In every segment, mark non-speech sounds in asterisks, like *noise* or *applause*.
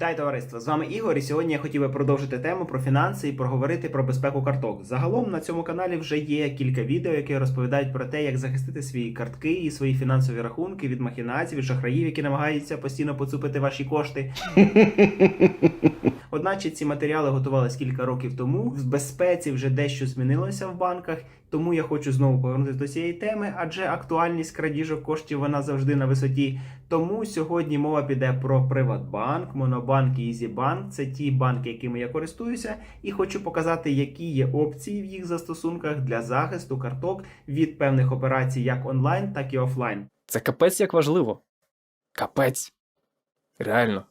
Вітаю товариство! З вами Ігор, і сьогодні я хотів би продовжити тему про фінанси і проговорити про безпеку карток. Загалом на цьому каналі вже є кілька відео, які розповідають про те, як захистити свої картки і свої фінансові рахунки від махінацій, від шахраїв, які намагаються постійно поцупити ваші кошти. *laughs* Одначе ці матеріали готувались кілька років тому. В безпеці вже дещо змінилося в банках, тому я хочу знову повернутися до цієї теми, адже актуальність крадіжок коштів вона завжди на висоті. Тому сьогодні мова піде про Приватбанк, Монобанк і Ізібанк. Це ті банки, якими я користуюся, і хочу показати, які є опції в їх застосунках для захисту карток від певних операцій як онлайн, так і офлайн. Це капець як важливо. Капець. Реально.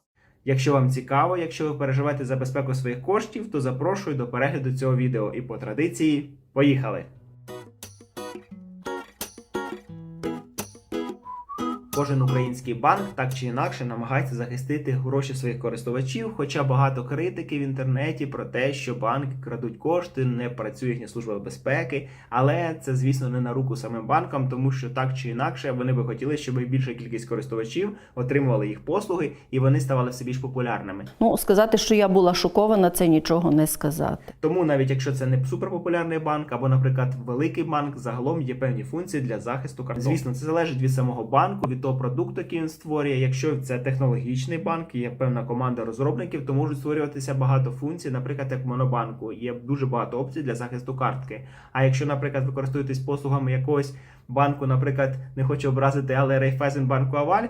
Якщо вам цікаво, якщо ви переживаєте за безпеку своїх коштів, то запрошую до перегляду цього відео. І по традиції, поїхали! Кожен український банк так чи інакше намагається захистити гроші своїх користувачів, хоча багато критики в інтернеті про те, що банки крадуть кошти, не працює їхня служба безпеки. Але це, звісно, не на руку самим банкам, тому що так чи інакше вони би хотіли, щоб більша кількість користувачів отримували їх послуги і вони ставали все більш популярними. Ну, сказати, що я була шокована, це нічого не сказати. Тому навіть якщо це не суперпопулярний банк, або, наприклад, великий банк, загалом є певні функції для захисту карток. Звісно, це залежить від самого банку, від того продукту, який він створює. Якщо це технологічний банк, є певна команда розробників, то можуть створюватися багато функцій, наприклад, як в монобанку. Є дуже багато опцій для захисту картки. А якщо, наприклад, ви користуєтесь послугами якогось банку, наприклад, не хочу образити, але Райфайзенбанку Аваль,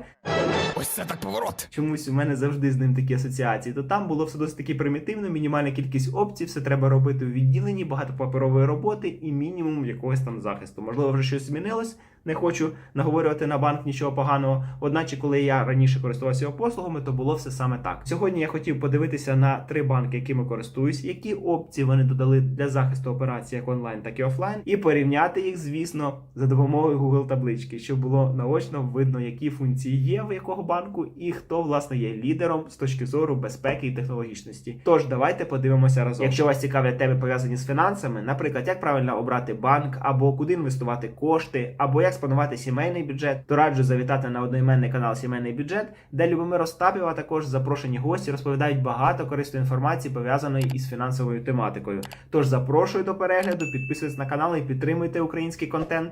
Ось це так поворот. чомусь у мене завжди з ним такі асоціації, то там було все досить таки примітивно, мінімальна кількість опцій, все треба робити у відділенні, багато паперової роботи і мінімум якогось там захисту. Можливо, вже щось змінилось. Не хочу наговорювати на банк нічого поганого. Одначе, коли я раніше користувався його послугами, то було все саме так. Сьогодні я хотів подивитися на три банки, якими користуюсь, які опції вони додали для захисту операцій як онлайн, так і офлайн, і порівняти їх, звісно, за допомогою Google таблички, щоб було наочно видно, які функції є в якого банку і хто власне є лідером з точки зору безпеки і технологічності. Тож давайте подивимося разом. Якщо вас цікавлять теми пов'язані з фінансами, наприклад, як правильно обрати банк, або куди інвестувати кошти, або як спланувати сімейний бюджет, то раджу завітати на одноіменний канал Сімейний бюджет, де Любомир Остапів, також запрошені гості розповідають багато корисної інформації пов'язаної із фінансовою тематикою. Тож запрошую до перегляду, підписуйтесь на канал і підтримуйте український контент.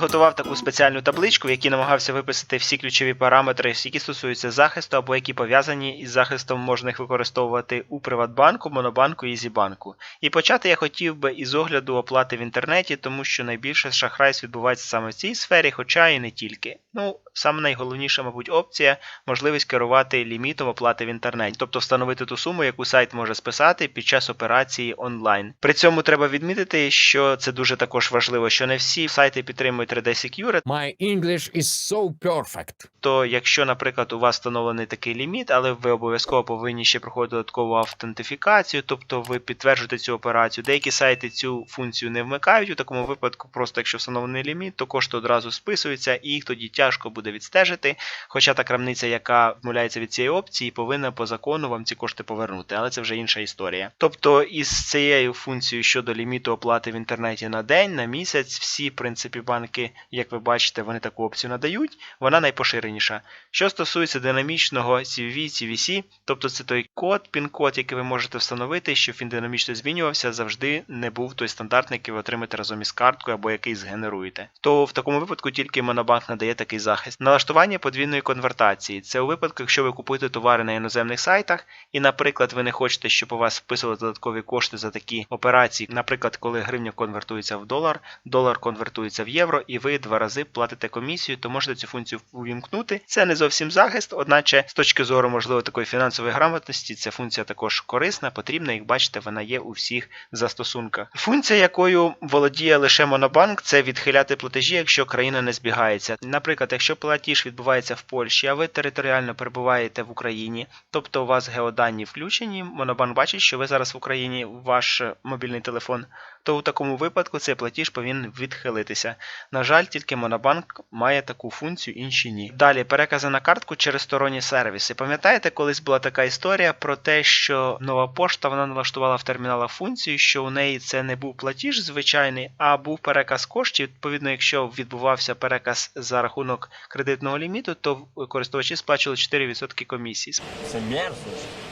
Підготував таку спеціальну табличку, в якій намагався виписати всі ключові параметри, які стосуються захисту або які пов'язані із захистом, можна їх використовувати у Приватбанку, Монобанку і Зібанку. І почати я хотів би із огляду оплати в інтернеті, тому що найбільше шахрайств відбувається саме в цій сфері, хоча і не тільки. Ну, саме найголовніша, мабуть, опція можливість керувати лімітом оплати в інтернеті, тобто встановити ту суму, яку сайт може списати під час операції онлайн. При цьому треба відмітити, що це дуже також важливо, що не всі сайти підтримують 3D Secure, My English is so perfect. то якщо, наприклад, у вас встановлений такий ліміт, але ви обов'язково повинні ще проходити додаткову автентифікацію, тобто ви підтверджуєте цю операцію. Деякі сайти цю функцію не вмикають. У такому випадку, просто якщо встановлений ліміт, то кошти одразу списуються, і їх тоді тяжко буде відстежити. Хоча та крамниця, яка вмовляється від цієї опції, повинна по закону вам ці кошти повернути, але це вже інша історія. Тобто, із цією функцією щодо ліміту оплати в інтернеті на день, на місяць, всі в принципі банки, як ви бачите, вони таку опцію надають. Вона найпоширеніша. Що стосується динамічного CVV, CVC, тобто це той код, пін-код, який ви можете встановити, щоб він динамічно змінювався, завжди не був той стандартний, який ви отримаєте разом із карткою або який згенеруєте. То в такому випадку тільки Монобанк надає такий захист. Налаштування подвійної конвертації це у випадку, якщо ви купуєте товари на іноземних сайтах, і, наприклад, ви не хочете, щоб у вас вписували додаткові кошти за такі операції. Наприклад, коли гривня конвертується в долар, долар конвертується в євро, і ви два рази платите комісію, то можете цю функцію увімкнути. Це не зовсім захист, одначе з точки зору, можливо, такої фінансової грамотності, ця функція також корисна, потрібна, як бачите, вона є у всіх застосунках. Функція, якою володіє лише Монобанк, це відхиляти платежі, якщо країна не збігається. Наприклад, якщо платіж відбувається в Польщі, а ви територіально перебуваєте в Україні, тобто у вас геодані включені, Монобанк бачить, що ви зараз в Україні, ваш мобільний телефон то у такому випадку цей платіж повинен відхилитися. На жаль, тільки Монобанк має таку функцію, інші ні. Далі перекази на картку через сторонні сервіси. Пам'ятаєте, колись була така історія про те, що нова пошта вона налаштувала в терміналах функцію, що у неї це не був платіж звичайний, а був переказ коштів. Відповідно, якщо відбувався переказ за рахунок кредитного ліміту, то користувачі сплачували 4% комісії. Це мерзость.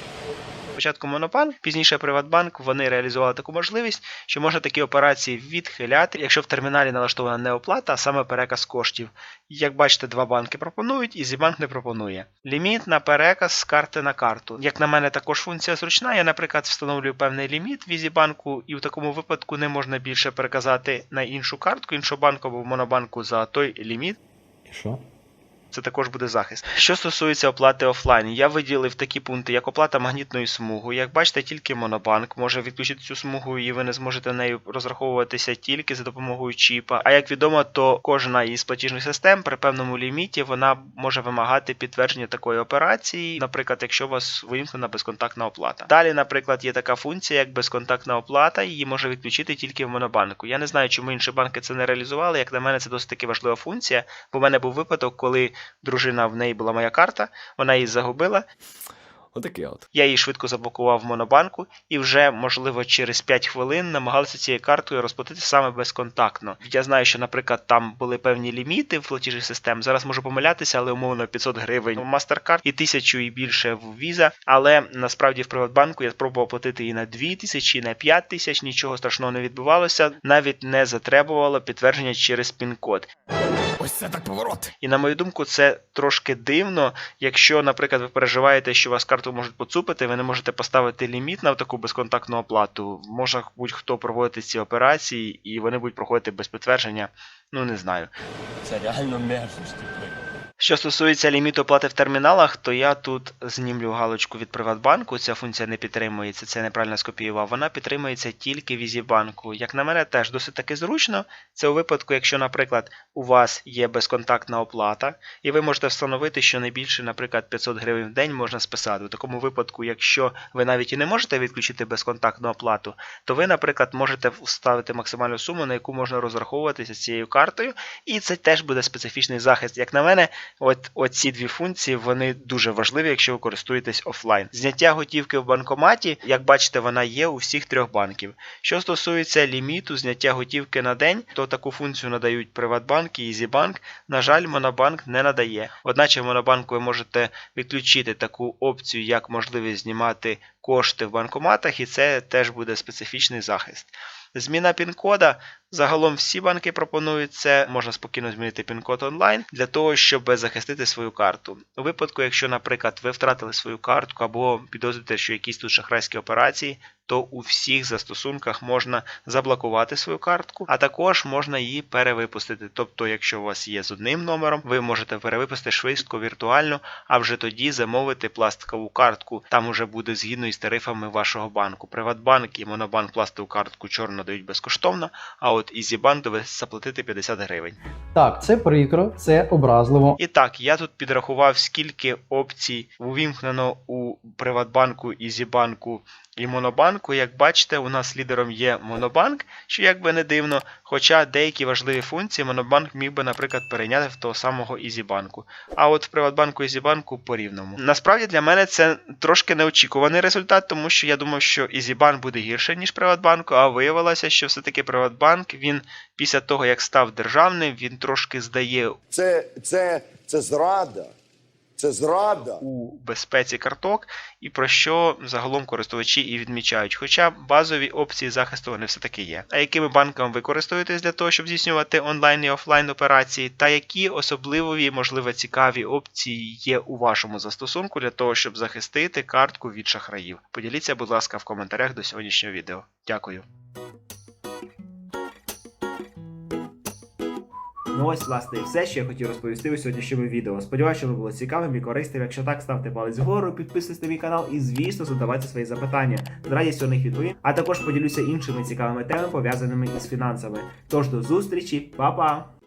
Спочатку Монобанк, пізніше Приватбанк, вони реалізували таку можливість, що можна такі операції відхиляти, якщо в терміналі налаштована не оплата, а саме переказ коштів. Як бачите, два банки пропонують, і Зібанк не пропонує. Ліміт на переказ з карти на карту. Як на мене, також функція зручна. Я, наприклад, встановлюю певний ліміт в Ізібанку, і в такому випадку не можна більше переказати на іншу картку, іншого банку або в монобанку за той ліміт. І що? Це також буде захист. Що стосується оплати офлайн, я виділив такі пункти, як оплата магнітною смугою. Як бачите, тільки Монобанк може відключити цю смугу, і ви не зможете нею розраховуватися тільки за допомогою чіпа. А як відомо, то кожна із платіжних систем при певному ліміті вона може вимагати підтвердження такої операції, наприклад, якщо у вас вимкнена безконтактна оплата. Далі, наприклад, є така функція, як безконтактна оплата, її може відключити тільки в Монобанку. Я не знаю, чому інші банки це не реалізували. Як на мене, це досить таки важлива функція. Бо в мене був випадок, коли дружина в неї була моя карта, вона її загубила. Отаке от. Я її швидко заблокував в монобанку і вже, можливо, через 5 хвилин намагалися цією картою розплатити саме безконтактно. Я знаю, що, наприклад, там були певні ліміти в платіжних систем. Зараз можу помилятися, але умовно 500 гривень в MasterCard і 1000 і більше в Visa. Але насправді в Приватбанку я спробував платити і на 2000, і на 5000, нічого страшного не відбувалося, навіть не затребувало підтвердження через пін-код. Ось це так поворот. І на мою думку, це трошки дивно, якщо, наприклад, ви переживаєте, що у вас карту можуть поцупити, ви не можете поставити ліміт на таку безконтактну оплату. Може будь-хто проводити ці операції, і вони будуть проходити без підтвердження. Ну не знаю. Це реально мерзость. Що стосується ліміту оплати в терміналах, то я тут знімлю галочку від Приватбанку. Ця функція не підтримується, це неправильно скопіював. Вона підтримується тільки в Ізібанку. Як на мене, теж досить таки зручно. Це у випадку, якщо, наприклад, у вас є безконтактна оплата, і ви можете встановити, що не більше, наприклад, 500 гривень в день можна списати. У такому випадку, якщо ви навіть і не можете відключити безконтактну оплату, то ви, наприклад, можете вставити максимальну суму, на яку можна розраховуватися з цією картою, і це теж буде специфічний захист. Як на мене, От оці дві функції вони дуже важливі, якщо ви користуєтесь офлайн. Зняття готівки в банкоматі, як бачите, вона є у всіх трьох банків. Що стосується ліміту зняття готівки на день, то таку функцію надають Приватбанк і Ізібанк. На жаль, Монобанк не надає. Одначе в Монобанку ви можете відключити таку опцію, як можливість знімати кошти в банкоматах, і це теж буде специфічний захист. Зміна пін-кода. Загалом всі банки пропонують це, можна спокійно змінити пін-код онлайн для того, щоб захистити свою карту. У випадку, якщо, наприклад, ви втратили свою картку або підозрюєте, що якісь тут шахрайські операції, то у всіх застосунках можна заблокувати свою картку, а також можна її перевипустити. Тобто, якщо у вас є з одним номером, ви можете перевипустити швидко віртуально, а вже тоді замовити пластикову картку. Там уже буде згідно із тарифами вашого банку. Приватбанк і Монобанк пластикову картку чорно дають безкоштовно, а от EasyBank доведеться заплатити 50 гривень. Так, це прикро, це образливо. І так, я тут підрахував, скільки опцій увімкнено у Приватбанку, Ізібанку і Монобанку. Як бачите, у нас лідером є Монобанк, що як би не дивно, хоча деякі важливі функції Монобанк міг би, наприклад, перейняти в того самого Ізібанку. А от в Приватбанку Ізібанку по рівному. Насправді для мене це трошки неочікуваний результат, тому що я думав, що Ізібанк буде гірше, ніж Приватбанку, а виявилося, що все-таки Приватбанк він після того, як став державним, він трошки здає Це, це, це зрада. Це зрада. у безпеці карток, і про що загалом користувачі і відмічають. Хоча базові опції захисту вони все-таки є. А якими банками ви користуєтесь для того, щоб здійснювати онлайн і офлайн операції, та які особливі, можливо, цікаві опції є у вашому застосунку для того, щоб захистити картку від шахраїв? Поділіться, будь ласка, в коментарях до сьогоднішнього відео. Дякую. Ну ось, власне, і все, що я хотів розповісти у сьогоднішньому відео. Сподіваюся, що воно було цікавим і корисним. Якщо так, ставте палець вгору, підписуйтесь на мій канал і, звісно, задавайте свої запитання. З радістю на них відповім. А також поділюся іншими цікавими темами, пов'язаними із фінансами. Тож до зустрічі, па-па!